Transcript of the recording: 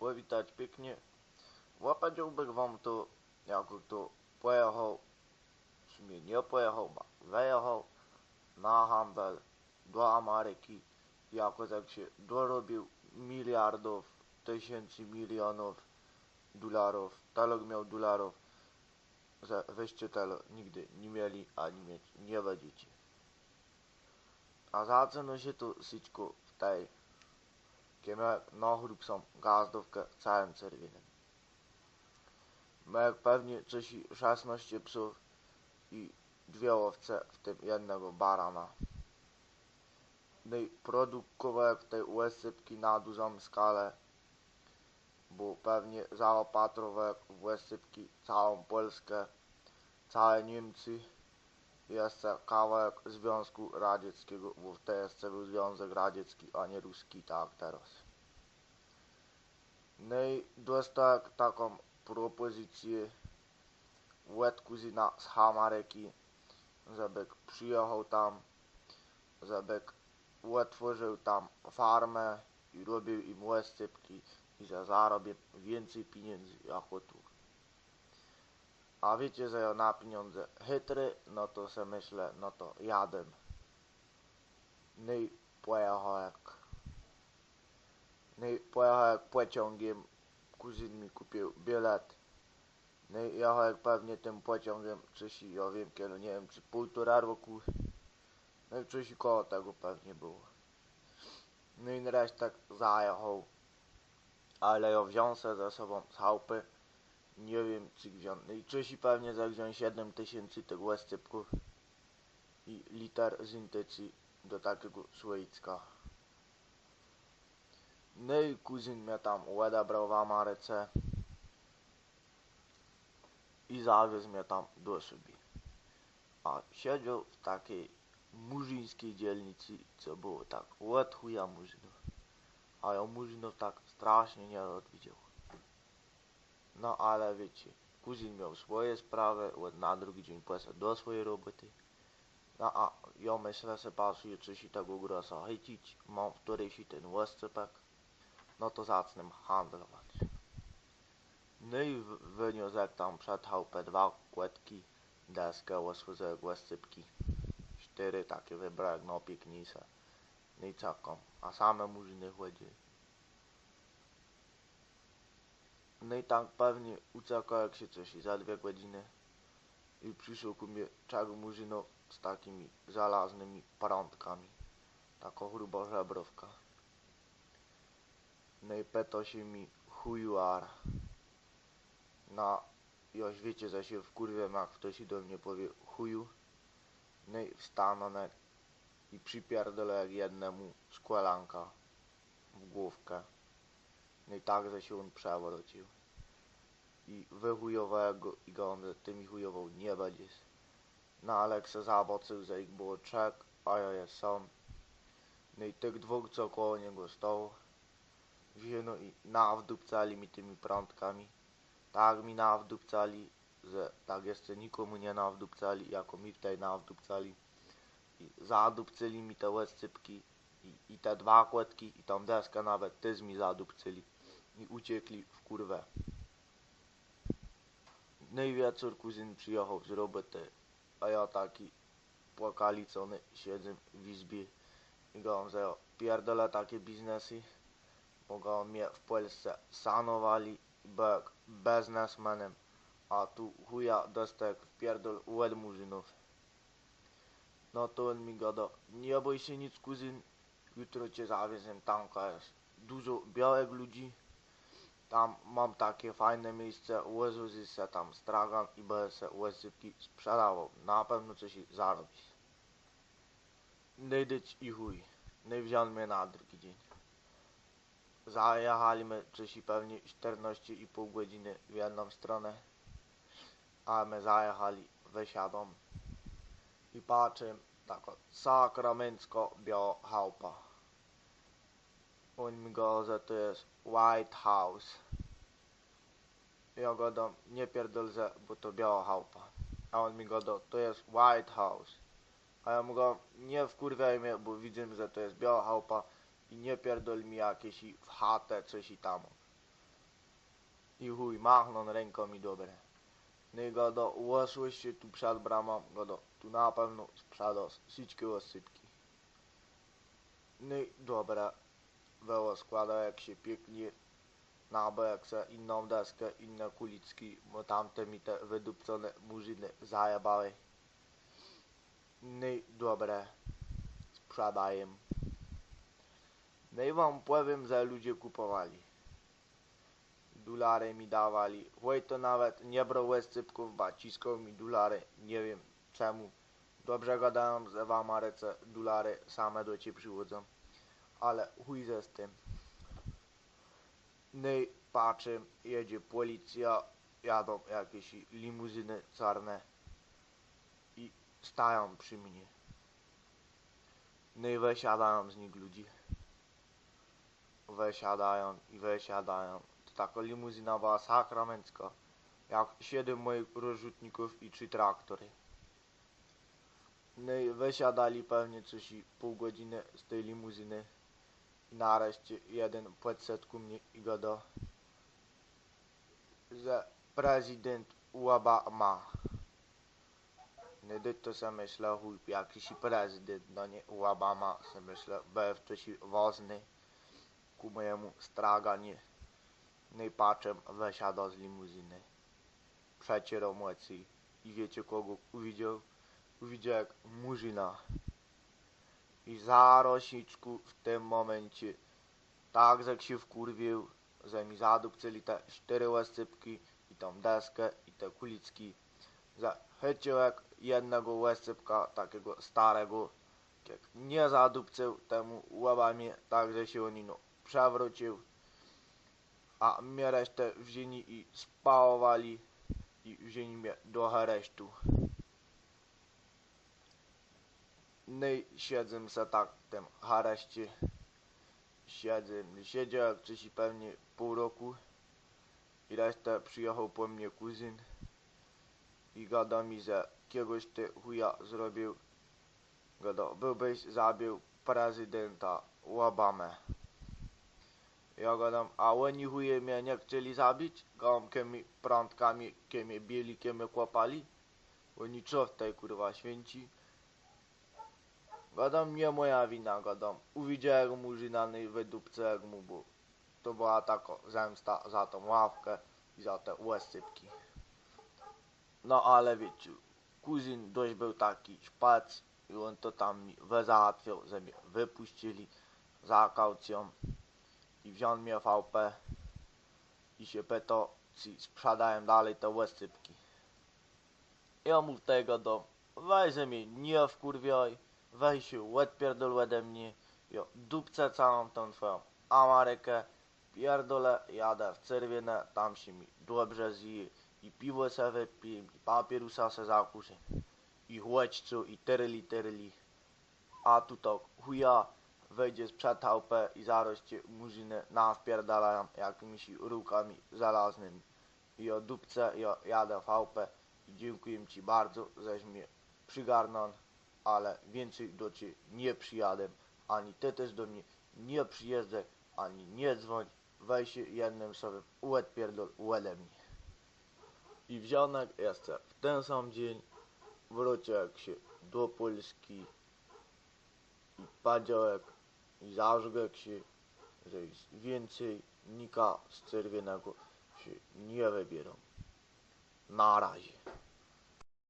powitać pięknie. Opowiedziałbym wam to, jak to pojechał, w sumie nie pojechał, bo wyjechał na handel do Ameryki. Jakoś jak się dorobił miliardów, tysięcy milionów dolarów, tyle miał dolarów, że wyście tyle nigdy nie mieli ani mieć nie będziecie. A zaczyna się to wszystko w tej, kiedy nohróg są gazdówkę całym czerwieniem. Ma jak pewnie coś 16 psów i dwie owce, w tym jednego barana. No i produkował tej łysypki na dużą skalę, bo pewnie zaopatrował w łysypki całą Polskę, całe Niemcy, jeszcze kawałek Związku Radzieckiego, bo to jeszcze był Związek Radziecki, a nie ruski, tak teraz. No i dostał taką propozycję od z Ameryki, żeby przyjechał tam, żeby otworzył tam farmę i robił im łysypki i że zarobię więcej pieniędzy jako tu. A wiecie, że ja na pieniądze chytry, no to se myślę, no to jadę. No i jak... No i jak pociągiem, kuzyn mi kupił bilet. No i jak pewnie tym pociągiem, coś ja wiem kiedy, nie wiem, czy półtora roku. No i coś koło tego pewnie było. No i nareszcie tak zajechał. Ale ja wziął se ze sobą z chałupy nie wiem czy wziął. No i Czesi pewnie za wziąć 7 tysięcy tych łascypków i liter zintycji do takiego słoicka. No i kuzyn mnie tam odebrał w Ameryce i zawiózł mnie tam do siebie. A siedział w takiej murzyńskiej dzielnicy, co było tak od chuja. A ja murzynów tak strasznie nie odwidział. No ale wiecie, kuzyn miał swoje sprawy, na drugi dzień poszedł do swojej roboty. No a ja myślę że patrzę, czy się tego grosa chycić, mam któryś ten łoscypek, no to zacznę handlować. No i wyniósł tam przed chałupę dwa kłetki, deskę, łoscypek, łoscypki. Cztery takie wybrałem, no piękniejsze. No i czekam, a same murzyny chodziły. No i tak pewnie jak się coś za dwie godziny i przyszło ku mnie czego murzyno z takimi żelaznymi prądkami. Taka gruba żebrowka. No i pyta się mi chujuar. No, już wiecie, że się wkurwiam jak ktoś do mnie powie chuju. No i wstanę i przypierdolę jak jednemu szkielanka w główkę. No i tak, że się on przewrócił. I wychujowego i go on tymi chujował nie będziesz. Ale jak se zobaczył, że ich było trzech, a ja jest sam. No i tych dwóch, co koło niego stał, wzięli i nawdupcali mi tymi prądkami. Tak mi nawdupcali, że tak jeszcze nikomu nie nawdupcali, jako mi tutaj nawdupcali. I zadupcyli mi te łezcypki i, i te dwa kłetki i tą deskę nawet też mi zadupcyli i uciekli w kurwę. No wieczór kuzyn przyjechał z roboty, a ja taki płakalicony siedzę w izbie i go że pierdolę takie biznesy, bo go mnie w Polsce sanowali i był biznesmenem, a tu chuja dostał w pierdol od murzynów. No to on mi gada, nie bój się nic kuzyn, jutro cię zawiezę tam, dużo białych ludzi, tam mam takie fajne miejsce, łyżuzy se tam stragam i będę se łysypki sprzedawał. Na pewno coś zarobić. Nydyć i chuj. I wziął mnie na drugi dzień. Zajechaliśmy Czesi pewnie 14,5 godziny w jedną stronę. A my zajechali, wysiadą. I patrzę, taka sakramencko biała chałupa. Mi go, że to jest White House. Ja go nie pierdol, że, bo to biała chałupa. A on mi go do, to jest White House. A ja mu go, nie wkurwiaj mnie, bo widzę, że to jest biała chałupa i nie pierdol mi jakieś w chatę coś i tam. I chuj, machnął ręką i dobre. No i godo, ułosłeś się tu przed bramą, godo, tu na pewno sprzedał wszystkie osypki. No i dobra, było składał jak się pięknie na bok se inną deskę, inne kulicki, bo tamte mi te wydupcone murzyny zajebały. No i dobre, sprzedaję. No i wam powiem, że ludzie kupowali. Dolary mi dawali. Chłoj to nawet nie brał łezcypków, baciskał mi dolary. Nie wiem czemu. Dobrze gadałem, że w Ameryce dolary same do ciebie przychodzą. Ale chuj ze z tym. No i patrzę, jedzie policja, jadą jakieś limuzyny czarne i stają przy mnie. No i wysiadają z nich ludzi. Wysiadają i wysiadają. To taka limuzyna była sakramencka. Jak siedem moich rozrzutników i trzy traktory. No i wysiadali pewnie coś pół godziny z tej limuzyny. Nareszcie jeden podszedł ku mnie i gada, że prezydent Obama. No i to sobie myślę, chuj, jakiś prezydent, no nie Obama, sobie myślę, był coś ważny ku mojemu straganie. No i patrzę, wysiada z limuzyny. Przecierał mocy i wiecie kogo uwidział? Uwidział jak murzyna. I za rosiczku w tym momencie tak jak się wkurwił, że mi zadupcyli te cztery łascypki i tą deskę i te kulicki. Że chycił jak jednego łascypka takiego starego, jak nie zadupcył temu łabami, tak że się oni no przewrócił. A mnie resztę wzięli i spałowali i wzięli mnie do aresztu. No i siedzę se tak areszcie. Siedzę, siedział jak coś i pewnie pół roku. I resztę przyjechał po mnie kuzyn. I gada mi, że kiegoś ty chuja zrobił. Gada, byłbyś zabił prezydenta Obamę. Ja gadam, a oni chuje mnie nie chcieli zabić? Kiemi prądkami, kiemi bieli, kiemi kłapali? Oni co w tej kurwa święci? Gadam, nie moja wina, gadam. Uwidziałem murzyna i wydupce był. To była taka zemsta za tą ławkę i za te łesypki. No ale wiecie, kuzyn dość był taki szpac i on to tam mi załatwiał, że mnie wypuścili za kaucją i wziął mnie VP i się pytał, czy sprzedałem dalej te łesypki. Ja mu tego do, weź mnie nie wkurwiaj, weź odpierdol ode mnie, jo, dupcę całą tą twoją Amerykę, pierdolę, jadę w Czerwiene, tam się mi dobrze zje i piwo se wypiję, i papierusa se zakuszę, i chłodźcu, i terli, terli, a tu to chuja wejdzie sprzed chałupę i zaraz cię murzyny nawpierdalają jakimiś rukami żelaznymi. I o dupce, i jadę w chałupę. I dziękuję ci bardzo, żeś mnie przygarnął, ale więcej do ciebie nie przyjadę, ani ty też do mnie nie przyjeżdżaj, ani nie dzwoń, weź się jednym sobie łeb pierdol ode mnie. I wzionek jeszcze w ten sam dzień wrócił jak się do Polski i powiedział jak i zażgał się, że więcej nika z czerwonego się nie wybierą. Na razie.